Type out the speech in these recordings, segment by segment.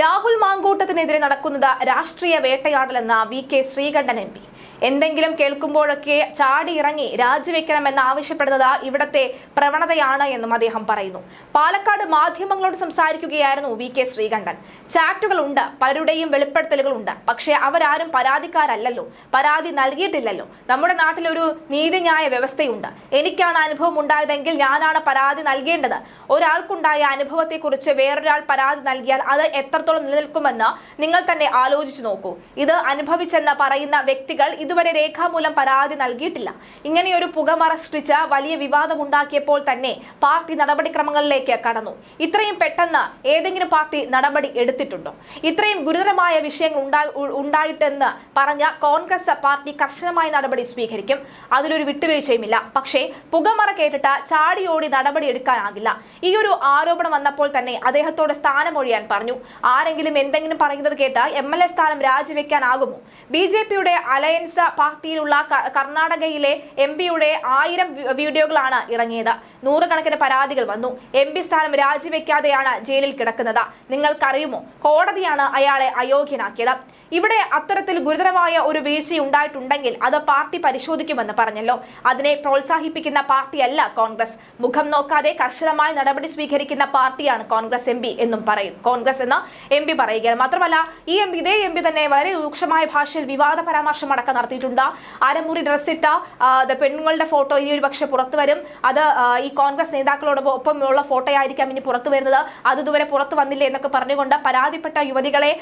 രാഹുൽ മാങ്കൂട്ടത്തിനെതിരെ നടക്കുന്നത് രാഷ്ട്രീയ വേട്ടയാടലെന്ന V K Sreekandan M P. എന്തെങ്കിലും കേൾക്കുമ്പോഴൊക്കെ ചാടി ഇറങ്ങി രാജിവെക്കണമെന്ന് ആവശ്യപ്പെടുന്നത് ഇവിടത്തെ പ്രവണതയാണ് എന്നും അദ്ദേഹം പറയുന്നു. പാലക്കാട് മാധ്യമങ്ങളോട് സംസാരിക്കുകയായിരുന്നു വി കെ ശ്രീകണ്ഠൻ. ചാറ്റുകൾ ഉണ്ട് പലരുടെയും വെളിപ്പെടുത്തലുകൾ ഉണ്ട് പക്ഷേ അവരാരും പരാതിക്കാരല്ലല്ലോ. പരാതി നൽകിയിട്ടില്ലല്ലോ. നമ്മുടെ നാട്ടിലൊരു നീതിന്യായ വ്യവസ്ഥയുണ്ട്. എനിക്കാണ് അനുഭവം ഉണ്ടായതെങ്കിൽ ഞാനാണ് പരാതി നൽകേണ്ടത്. ഒരാൾക്കുണ്ടായ അനുഭവത്തെക്കുറിച്ച് വേറൊരാൾ പരാതി നൽകിയാൽ അത് എത്രത്തോളം നിലനിൽക്കുമെന്ന് നിങ്ങൾ തന്നെ ആലോചിച്ചു നോക്കൂ. ഇത് അനുഭവിച്ചെന്ന് പറയുന്ന വ്യക്തികൾ ഇതുവരെ രേഖാമൂലം പരാതി നൽകിയിട്ടില്ല. ഇങ്ങനെയൊരു പുകമറ സൃഷ്ടിച്ച് വലിയ വിവാദം ഉണ്ടാക്കിയപ്പോൾ തന്നെ പാർട്ടി നടപടിക്രമങ്ങളിലേക്ക് കടന്നു. ഇത്രയും പെട്ടെന്ന് ഏതെങ്കിലും പാർട്ടി നടപടി എടുത്തിട്ടുണ്ടോ? ഇത്രയും ഗുരുതരമായ വിഷയങ്ങൾ ഉണ്ടാ- ഉണ്ടായിട്ടെന്ന് പറഞ്ഞ കോൺഗ്രസ് പാർട്ടി കർശനമായ നടപടി സ്വീകരിക്കും. അതിലൊരു വിട്ടുവീഴ്ചയുമില്ല. പക്ഷേ പുകമറ കേട്ടിട്ട് ചാടിയോടി നടപടി എടുക്കാനാകില്ല. ഈ ഒരു ആരോപണം വന്നപ്പോൾ തന്നെ അദ്ദേഹത്തോട് സ്ഥാനമൊഴിയാൻ പറഞ്ഞു. ആരെങ്കിലും എന്തെങ്കിലും പറയുന്നത് കേട്ടാൽ എം എൽ എ സ്ഥാനം രാജിവെക്കാനാകുമോ? ബി ജെ പിയുടെ അലയൻസ് പാർട്ടിയിലുള്ള കർണാടകയിലെ എം പിയുടെ ആയിരം വീഡിയോകളാണ് ഇറങ്ങിയത്. നൂറുകണക്കിന് പരാതികൾ വന്നു. എം പി സ്ഥാനം രാജിവെക്കാതെയാണ് ജയിലിൽ കിടക്കുന്നത്. നിങ്ങൾക്കറിയുമോ? കോടതിയാണ് അയാളെ അയോഗ്യനാക്കിയത്. ഇവിടെ അത്തരത്തിൽ ഗുരുതരമായ ഒരു വീഴ്ച ഉണ്ടായിട്ടുണ്ടെങ്കിൽ അത് പാർട്ടി പരിശോധിക്കുമെന്ന് പറഞ്ഞല്ലോ. അതിനെ പ്രോത്സാഹിപ്പിക്കുന്ന പാർട്ടിയല്ല കോൺഗ്രസ്. മുഖം നോക്കാതെ കർശനമായ നടപടി സ്വീകരിക്കുന്ന പാർട്ടിയാണ് കോൺഗ്രസ് എം എന്നും പറയും. കോൺഗ്രസ് എന്ന എം പറയുകയാണ്. മാത്രമല്ല ഈ എം ഇതേ എം തന്നെ വളരെ രൂക്ഷമായ ഭാഷയിൽ വിവാദ പരാമർശം അടക്കം നടത്തിയിട്ടുണ്ട്. അരമുറി ഡ്രസ് ഇട്ട ആ, പെണ്ണുങ്ങളുടെ ഫോട്ടോ ഇനി ഒരു പക്ഷെ പുറത്തു വരും. അത് ഈ കോൺഗ്രസ് നേതാക്കളോടൊപ്പമുള്ള ഫോട്ടോ ആയിരിക്കാം ഇനി പുറത്തു വരുന്നത്. അത് ഇതുവരെ പുറത്തു വന്നില്ലേ എന്നൊക്കെ പറഞ്ഞുകൊണ്ട് പരാതിപ്പെട്ട യുവതികളെ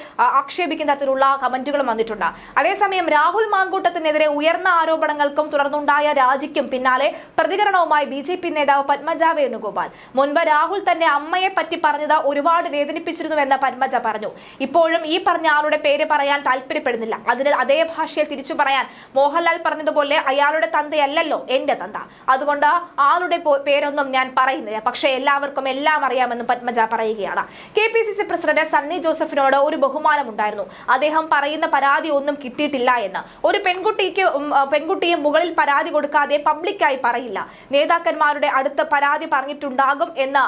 ആക്ഷേപിക്കുന്ന തരത്തിലുള്ള കമന്റുകളും വന്നിട്ടുണ്ട്. അതേസമയം രാഹുൽ മാങ്കൂട്ടത്തിനെതിരെ ഉയർന്ന ആരോപണങ്ങൾക്കും തുടർന്നുണ്ടായ രാജിക്കും പിന്നാലെ പ്രതികരണവുമായി ബി ജെ പി നേതാവ് പത്മജ വേണുഗോപാൽ. മുൻപ് രാഹുൽ തന്റെ അമ്മയെ പറ്റി പറഞ്ഞത് ഒരുപാട് വേദനിപ്പിച്ചിരുന്നുവെന്ന് പത്മജ പറഞ്ഞു. ഇപ്പോഴും ഈ പറഞ്ഞ ആളുടെ പേര് പറയാൻ താല്പര്യപ്പെടുന്നില്ല. അതിന് അതേ ഭാഷയിൽ തിരിച്ചു പറയാൻ മോഹൻലാൽ പറഞ്ഞതുപോലെ അയാളുടെ തന്തയല്ലല്ലോ എന്റെ തന്ത. അതുകൊണ്ട് ആളുടെ പേരൊന്നും ഞാൻ പറയുന്നില്ല. പക്ഷേ എല്ലാവർക്കും എല്ലാം അറിയാമെന്നും പത്മജ പറയുകയാണ്. K P C C president Sunny ജോസഫിനോട് ഒരു ബഹുമാനം ഉണ്ടായിരുന്നു അദ്ദേഹം പറയുന്ന പരാതി ഒന്നും കിട്ടിയിട്ടില്ല എന്ന്. ഒരു പെൺകുട്ടിക്ക് പെൺകുട്ടിയെ മുകളിൽ പരാതി കൊടുക്കാതെ പബ്ലിക്കായി പറയില്ല. നേതാക്കന്മാരുടെ അടുത്ത് പരാതി പറഞ്ഞിട്ടുണ്ടാകും എന്ന്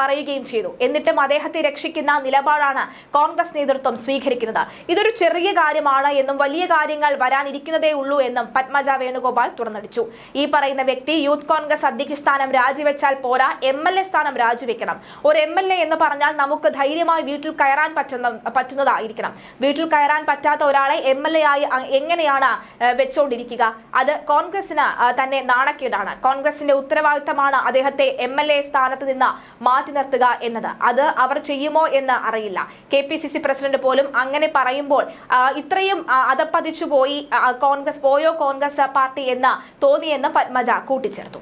പറയുകയും ചെയ്തു. എന്നിട്ടും അദ്ദേഹത്തെ രക്ഷിക്കുന്ന നിലപാടാണ് കോൺഗ്രസ് നേതൃത്വം സ്വീകരിക്കുന്നത്. ഇതൊരു ചെറിയ കാര്യമാണ് എന്നും വലിയ കാര്യങ്ങൾ വരാനിരിക്കുന്നതേ ഉള്ളൂ എന്നും പത്മജ വേണുഗോപാൽ തുറന്നടിച്ചു. ഈ പറയുന്ന വ്യക്തി യൂത്ത് കോൺഗ്രസ് അധ്യക്ഷ സ്ഥാനം രാജിവെച്ചാൽ പോരാ എം എൽ എ സ്ഥാനം രാജിവെക്കണം. ഒരു എം എൽ എ എന്ന് പറഞ്ഞാൽ നമുക്ക് ധൈര്യമായി വീട്ടിൽ കയറാൻ പറ്റുന്ന പറ്റുന്നതായിരിക്കണം. വീട്ടിൽ കയറാൻ പറ്റാത്ത ഒരാളെ എം എൽ എ ആയി എങ്ങനെയാണ് വെച്ചുകൊണ്ടിരിക്കുക അത് കോൺഗ്രസിന് തന്നെ നാണക്കേടാണ്. കോൺഗ്രസിന്റെ ഉത്തരവാദിത്തമാണ് അദ്ദേഹത്തെ എം എൽ എ സ്ഥാനത്ത് നിന്ന് മാറ്റി നിർത്തുക എന്നത്. അത് അവർ ചെയ്യുമോ എന്ന് അറിയില്ല. K P C C president പോലും അങ്ങനെ പറയുമ്പോൾ ഇത്രയും അതപ്പതിച്ചു പോയി കോൺഗ്രസ് പോയോ കോൺഗ്രസ് പാർട്ടി എന്ന് തോന്നിയെന്ന് പത്മജ കൂട്ടിച്ചേർത്തു.